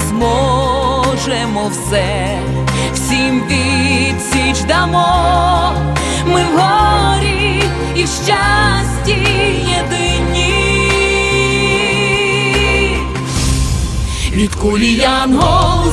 зможемо все, всім відсіч дамо, ми в горі і в щасті єдині. Від кулі янгол